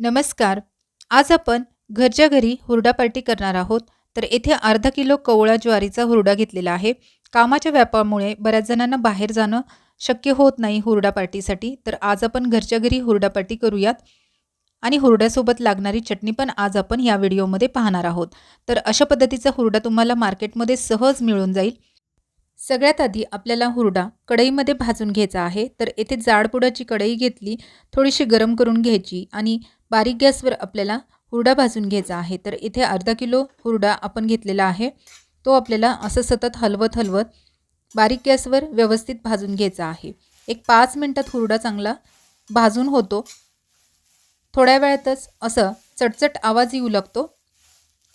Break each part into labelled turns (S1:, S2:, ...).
S1: नमस्कार. आज आपण घरच्या घरी हुरडा पार्टी करणार आहोत. तर येथे अर्धा किलो कवळा ज्वारीचा हुरडा घेतलेला आहे. कामाच्या व्यापामुळे बऱ्याच जणांना बाहेर जाणं शक्य होत नाही हुरडा पार्टीसाठी. तर आज आपण घरच्या घरी हुरडा पार्टी करूयात. आणि हुरड्यासोबत लागणारी चटणी पण आज आपण या व्हिडिओमध्ये पाहणार आहोत. तर अशा पद्धतीचा हुरडा तुम्हाला मार्केटमध्ये सहज मिळून जाईल. सगळ्यात आधी आपल्याला हुरडा कढईमध्ये भाजून घ्यायचा आहे. तर येथे जाडपुडाची कढई घेतली थोडीशी गरम करून घ्यायची आणि बारीक गॅसवर आपल्याला हुरडा भाजून घ्यायचा आहे. तर इथे अर्धा किलो हुरडा आपण घेतलेला आहे. तो आपल्याला असं सतत हलवत हलवत बारीक गॅसवर व्यवस्थित भाजून घ्यायचा आहे. एक पाच मिनटात हुरडा चांगला भाजून होतो. थोड्या वेळातच असं चटचट आवाज येऊ लागतो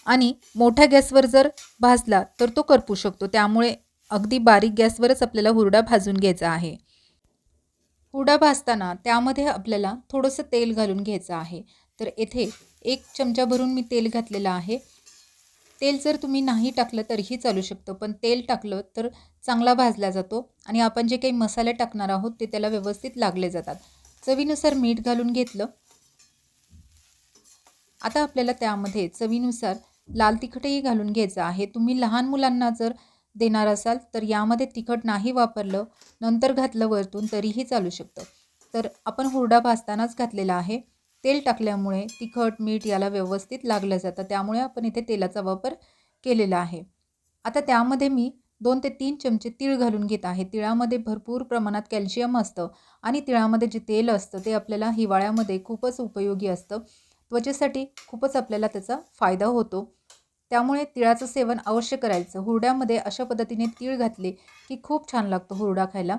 S1: आणि मोठ्या गॅसवर जर भाजला तर तो करपू शकतो. त्यामुळे अगदी बारीक गॅसवरच आपल्याला हुरडा भाजून घ्यायचा आहे. हुरडा भाजताना त्यामध्ये आपल्याला थोडंसं तेल घालून घ्यायचं आहे. तर येथे एक चमचा भरून मी तेल घातलेलं आहे. तेल जर तुम्ही नाही टाकलं तरीही चालू शकतं पण तेल टाकलं तर चांगला भाजला जातो आणि आपण जे काही मसाले टाकणार आहोत ते त्याला व्यवस्थित लागले जातात. चवीनुसार मीठ घालून घेतलं. आता आपल्याला त्यामध्ये चवीनुसार लाल तिखटही घालून घ्यायचं आहे. तुम्ही लहान मुलांना जर देणार असाल तर यामध्ये तिखट नाही वापरलं नंतर घातलं वरतून तरीही चालू शकतं. तर आपण हुरडा भाजतानाच घातलेला आहे. तेल टाकल्यामुळे तिखट मीठ याला व्यवस्थित लागलं जातं. त्यामुळे आपण इथे तेलाचा वापर केलेला आहे. आता त्यामध्ये मी दोन ते तीन चमचे तीळ घालून घेत आहे. तिळामध्ये भरपूर प्रमाणात कॅल्शियम असतं आणि तिळामध्ये जे तेल असतं ते आपल्याला हिवाळ्यामध्ये खूपच उपयोगी असतं. त्वचेसाठी खूपच आपल्याला त्याचा फायदा होतो. त्यामुळे तिळाचं सेवन अवश्य करायचं. हुरड्यामध्ये अशा पद्धतीने तीळ घातले की खूप छान लागतो हुरडा खायला.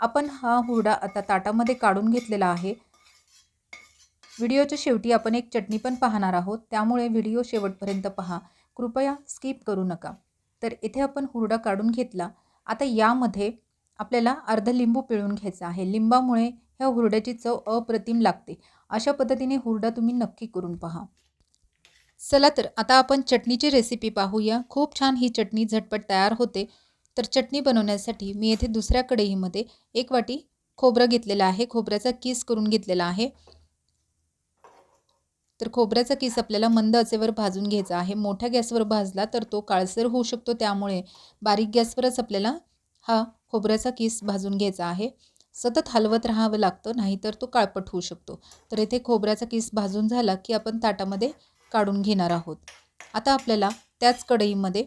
S1: आपण हा हुरडा आता ताटामध्ये काढून घेतलेला आहे. व्हिडिओच्या शेवटी आपण एक चटणी पण पाहणार आहोत. त्यामुळे व्हिडिओ शेवटपर्यंत पहा. कृपया स्किप करू नका. तर इथे आपण हुरडा काढून घेतला. आता यामध्ये आपल्याला अर्ध लिंबू पिळून घ्यायचा आहे. लिंबामुळे ह्या हुरड्याची चव अप्रतिम लागते. अशा पद्धतीने हुरडा तुम्ही नक्की करून पहा. चला तर आता आपण चटणीची रेसिपी पाहूया. खूप छान ही चटणी झटपट तयार होते. तर चटणी बनवण्यासाठी मी येथे दुसऱ्या कढईमध्ये एक वाटी खोबरं घेतलेलं आहे. खोबऱ्याचा किस करून घेतलेला आहे. तर खोबऱ्याचा किस आपल्याला मंद असेवर भाजून घ्यायचा आहे. मोठ्या गॅसवर भाजला तर तो काळसर होऊ शकतो. त्यामुळे बारीक गॅसवरच आपल्याला हा खोबऱ्याचा किस भाजून घ्यायचा आहे. सतत हलवत राहावं लागतं नाहीतर तो काळपट होऊ शकतो. तर येथे खोबऱ्याचा किस भाजून झाला की आपण ताटामध्ये काढून घेणार आहोत. आता आपल्याला त्याच कढईमध्ये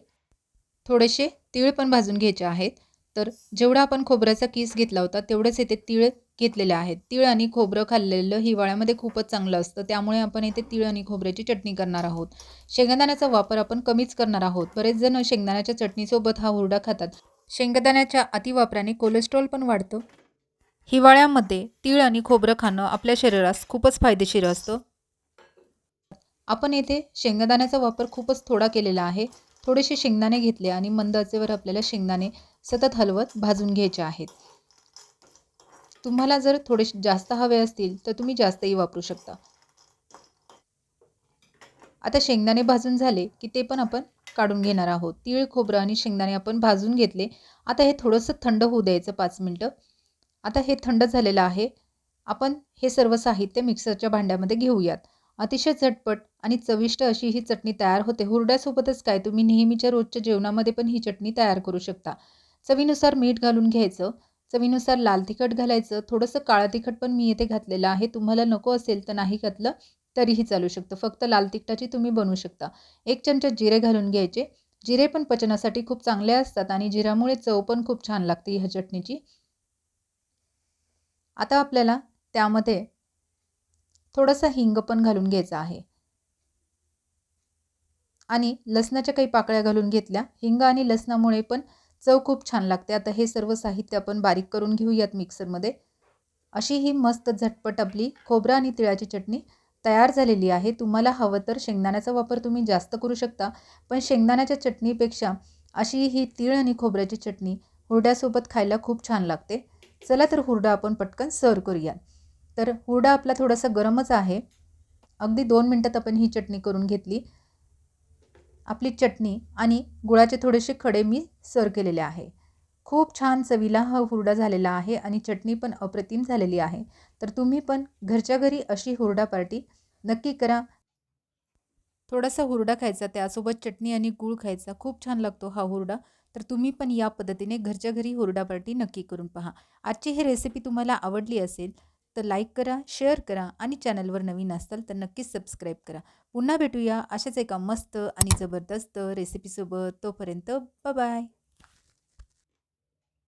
S1: थोडेसे तीळ पण भाजून घ्यायचे आहेत. तर जेवढा आपण खोबऱ्याचा किस घेतला होता तेवढेच येथे तीळ घेतलेले आहेत. तीळ आणि खोबरं खाल्लेलं हिवाळ्यामध्ये खूपच चांगलं असतं. त्यामुळे आपण येथे तीळ आणि खोबऱ्याची चटणी करणार आहोत. शेंगदाण्याचा वापर आपण कमीच करणार आहोत. बरेच जण शेंगदाण्याच्या चटणीसोबत हा हुरडा खातात. शेंगदाण्याच्या अतिवापराने कोलेस्ट्रॉल पण वाढतं. हिवाळ्यामध्ये तीळ आणि खोबरं खाणं आपल्या शरीरास खूपच फायदेशीर असतं. आपण येथे शेंगदाण्याचा वापर खूपच थोडा केलेला आहे. थोडेसे शेंगदाणे घेतले आणि मंद आचेवर आपल्याला शेंगदाणे सतत हलवत भाजून घ्यायचे आहेत. तुम्हाला जर थोडे जास्त हवे असतील तर तुम्ही जास्तही वापरू शकता. आता शेंगदाणे भाजून झाले की ते पण आपण काढून घेणार आहोत. तीळ खोबरं आणि शेंगदाणे आपण भाजून घेतले. आता हे थोडंसं थंड होऊ द्यायचं पाच मिनटं. आता हे थंड झालेलं आहे. आपण हे सर्व साहित्य मिक्सरच्या भांड्यामध्ये घेऊयात. अतिशय झटपट आणि चविष्ट अशी ही चटणी तयार होते. हुरड्यासोबतच काय? तुम्ही नेहमीच्या रोजच्या जेवणामध्ये पण ही चटणी तयार करू शकता. चवीनुसार मीठ घालून घ्यायचं. चवीनुसार लाल तिखट घालायचं. थोडंसं काळं तिखट पण मी येथे घातलेलं आहे. तुम्हाला नको असेल तर नाही घातलं तरीही चालू शकतं. फक्त लाल तिखटाची तुम्ही बनवू शकता. एक चमचा जिरे घालून घ्यायचे. जिरे पण पचनासाठी खूप चांगले असतात आणि जिऱ्यामुळे चव पण खूप छान लागते ह्या चटणीची. आता आपल्याला त्यामध्ये थोडासा हिंग पण घालून घ्यायचा आहे. आणि लसणाच्या काही पाकळ्या घालून घेतल्या. हिंग आणि लसणामुळे पण चव खूप छान लागते. आता हे सर्व साहित्य आपण बारीक करून घेऊयात मिक्सरमध्ये. अशी ही मस्त झटपट आपली खोबरा आणि तिळाची चटणी तयार झालेली आहे. तुम्हाला हवं तर शेंगदाण्याचा वापर तुम्ही जास्त करू शकता. पण शेंगदाण्याच्या चटणीपेक्षा अशी ही तीळ आणि खोबऱ्याची चटणी हुरड्यासोबत खायला खूप छान लागते. चला तर हुरडा आपण पटकन सर्व करूया तर हुरडा आपला थोडासा गरमच आहे. अगदी दोन मिनटात आपण ही चटणी करून घेतली. आपली चटणी आणि गुळाचे थोडेसे खडे मी सर केलेले आहे. खूप छान चवीला हा हुरडा झालेला आहे आणि चटणी पण अप्रतिम झालेली आहे. तर तुम्ही पण घरच्या घरी अशी हुरडा पार्टी नक्की करा. थोडासा हुरडा खायचा त्यासोबत चटणी आणि गूळ खायचा. खूप छान लागतो हा हुरडा. तर तुम्ही पण या पद्धतीने घरच्या घरी हुरडा पार्टी नक्की करून पहा. आजची ही रेसिपी तुम्हाला आवडली असेल तर लाईक करा शेअर करा आणि चॅनलवर नवीन असाल तर नक्कीच सबस्क्राईब करा. पुन्हा भेटूया अशाच एका मस्त आणि जबरदस्त रेसिपीसोबत तोपर्यंत बाय